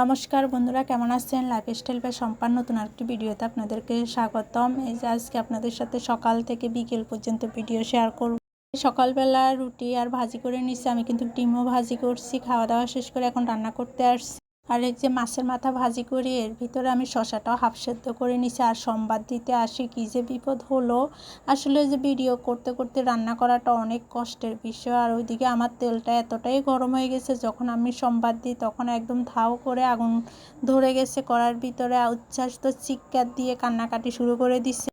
নমস্কার বন্ধুরা, কেমন আছেন? লাইফ স্টাইল বা সম্পান নতুন আরেকটি ভিডিওতে আপনাদেরকে স্বাগতম। এই যে আজকে আপনাদের সাথে সকাল থেকে বিকেল পর্যন্ত ভিডিও শেয়ার করব। সকালবেলা রুটি আর ভাজি করে নিচ্ছি আমি কিন্তু ডিমও ভাজি করছি, খাওয়া দাওয়া শেষ করে এখন রান্না করতে আসছি। আর এই যে মাছের মাথা ভাজি করি, এর ভিতরে আমি শশাটাও হাফ সেদ্ধ করে নিছি আর সোমবার দিতে আসি কী যে বিপদ হলো। আসলে যে ভিডিও করতে করতে রান্না করাটা অনেক কষ্টের বিষয় আর ওইদিকে আমার তেলটা এতটাই গরম হয়ে গেছে, যখন আমি সোমবার দিই তখন একদম ধাও করে আগুন ধরে গেছে, করার ভিতরে উচ্ছ্বাস তো চিৎকার দিয়ে কান্নাকাটি শুরু করে দিচ্ছে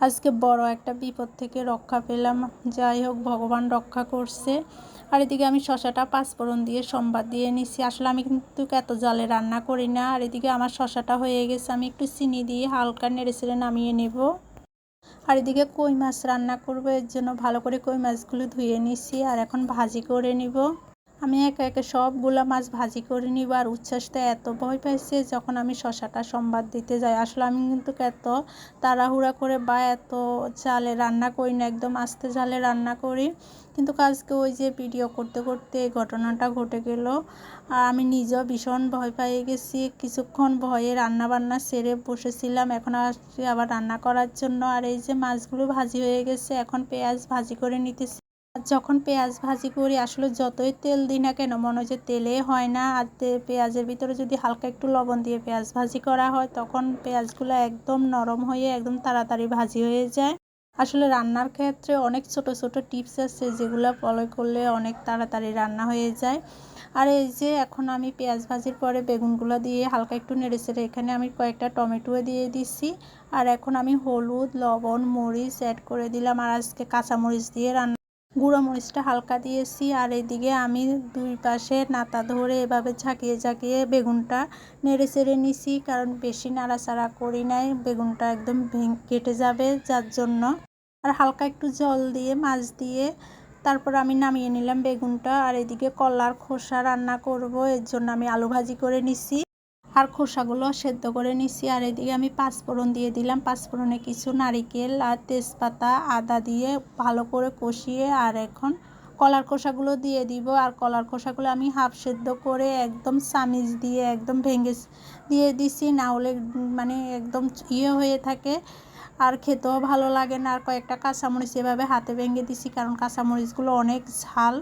আজকে বড় একটা বিপদ থেকে রক্ষা পেলাম। যাই হোক, ভগবান রক্ষা করছে। আর এদিকে আমি শশাটা পাঁচফোড়ন দিয়ে সম্বাদ দিয়ে নিছি। আসলে আমি কিন্তু এত জলে রান্না করি না। আর এদিকে আমার শশাটা হয়ে গেছে। আমি একটু চিনি দিয়ে হালকা নেড়ে চেড়ে নামিয়ে নেব। আর এদিকে কই মাছ রান্না করব? এর জন্য ভালো করে কই মাছগুলো ধুয়ে নিছি। আর এখন ভাজি করে নিব। আমি একে একে সবগুলো মাছ ভাজি করে নিব আর উচ্ছ্বাসটা এত ভয় পাইছে যখন আমি শশাটা সম্বাদ দিতে যাই। আসলে আমি কিন্তু এত তাড়াহুড়া করে বা এত চালে রান্না করি না, একদম আস্তে জালে রান্না করি। কিন্তু কাজকে ওই যে ভিডিও করতে করতে এই ঘটনাটা ঘটে গেল। আর আমি নিজেও ভীষণ ভয় পেয়ে গেছি। কিছুক্ষণ ভয়ে রান্না বান্না সেরে বসেছিলাম। এখন আসছি আবার রান্না করার জন্য। আর এই যে মাছগুলো ভাজি হয়ে গেছে, এখন পেঁয়াজ ভাজি করে নিতেছি। যখন পেঁয়াজ ভাজি করি, আসলে যতই তেল দিই না কেন, মনে হয় যে তেলে হয় না। আর পেঁয়াজের ভিতরে যদি হালকা একটু লবণ দিয়ে পেঁয়াজ ভাজি করা হয়, তখন পেঁয়াজগুলো একদম নরম হয়ে, একদম তাড়াতাড়ি ভাজি হয়ে যায়। আসলে রান্নার ক্ষেত্রে অনেক ছোট ছোট টিপস আছে, যেগুলো ফলো করলে অনেক তাড়াতাড়ি রান্না হয়ে যায়। আর এই যে, এখন আমি পেঁয়াজ ভাজির পরে বেগুনগুলো দিয়ে হালকা একটু নেড়ে চেড়ে এখানে আমি কয়েকটা টমেটো দিয়ে দিচ্ছি আর এখন আমি হলুদ, লবণ, মরিচ অ্যাড করে দিলাম। আর আজকে কাঁচামরিচ দিয়ে রান্না গুঁড়ো মরিচটা হালকা দিয়েছি, আর এদিকে আমি দুই পাশে নাতা ধরে এভাবে ঝাঁকিয়ে ঝাঁকিয়ে বেগুনটা নেড়ে চেড়ে নিছি, কারণ বেশি নাড়াচাড়া করি নাই, বেগুনটা একদম কেটে যাবে যার জন্য। আর হালকা একটু জল দিয়ে, মাছ দিয়ে তারপর আমি নামিয়ে নিলাম বেগুনটা, আর এদিকে কলার খোসা রান্না করব, এর জন্য আমি আলু ভাজি করে নিছি। আর খোসাগুলো সেদ্ধ করে নিছি। আর এদিকে আমি পাঁচফোড়ন দিয়ে দিলাম। পাঁচফোড়নে কিছু নারিকেল আর তেজপাতা আদা দিয়ে ভালো করে কষিয়ে আর এখন কলার খোসাগুলো দিয়ে দিব। আর কলার খোসাগুলো আমি হাফ সেদ্ধ করে একদম সামিজ দিয়ে একদম ভেঙে দিয়ে দিছি। না হলে মানে একদম ইয়ে হয়ে থাকে। আর খেতেও ভালো লাগে না। আর কয়েকটা কাঁচামরিচ এভাবে হাতে ভেঙে দিছি। কারণ কাঁচামরিচগুলো অনেক ঝাল।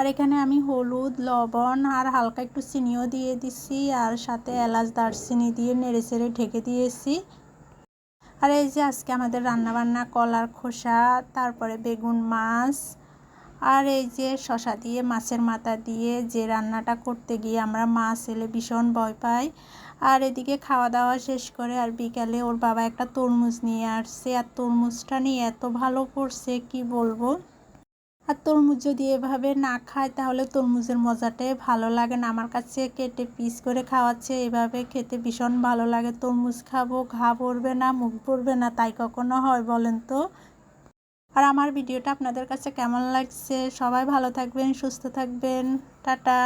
আর এখানে আমি হলুদ, লবণ আর হালকা একটু চিনিও দিয়ে দিছি আর সাথে এলাচ, দারচিনি দিয়ে নেড়ে চেড়ে ঢেকে দিয়েছি। আর এই যে আজকে আমাদের রান্নাবান্না কলার খোসা, তারপরে বেগুন মাছ আর এই যে শশা দিয়ে, মাছের মাথা দিয়ে যে রান্নাটা করতে গিয়ে আমরা মাছ এলে ভীষণ ভয় পাই। আর এদিকে খাওয়া দাওয়া শেষ করে আর বিকালে ওর বাবা একটা তরমুজ নিয়ে আসছে। আর তরমুজটা নিয়ে এত ভালো পড়ছে কি বলব? আর তরমুজ যদি এভাবে না খায়, তাহলে তরমুজের মজাটাই ভালো লাগে না। আমার কাছে কেটে পিস করে খাওয়াচ্ছে, এভাবে খেতে ভীষণ ভালো লাগে। তরমুজ খাব, ঘা পড়বে না, মুখ পড়বে না, তাই কখনো হয় বলেন তো? আর আমার ভিডিওটা আপনাদের কাছে কেমন লাগছে? সবাই ভালো থাকবেন, সুস্থ থাকবেন। টাটা।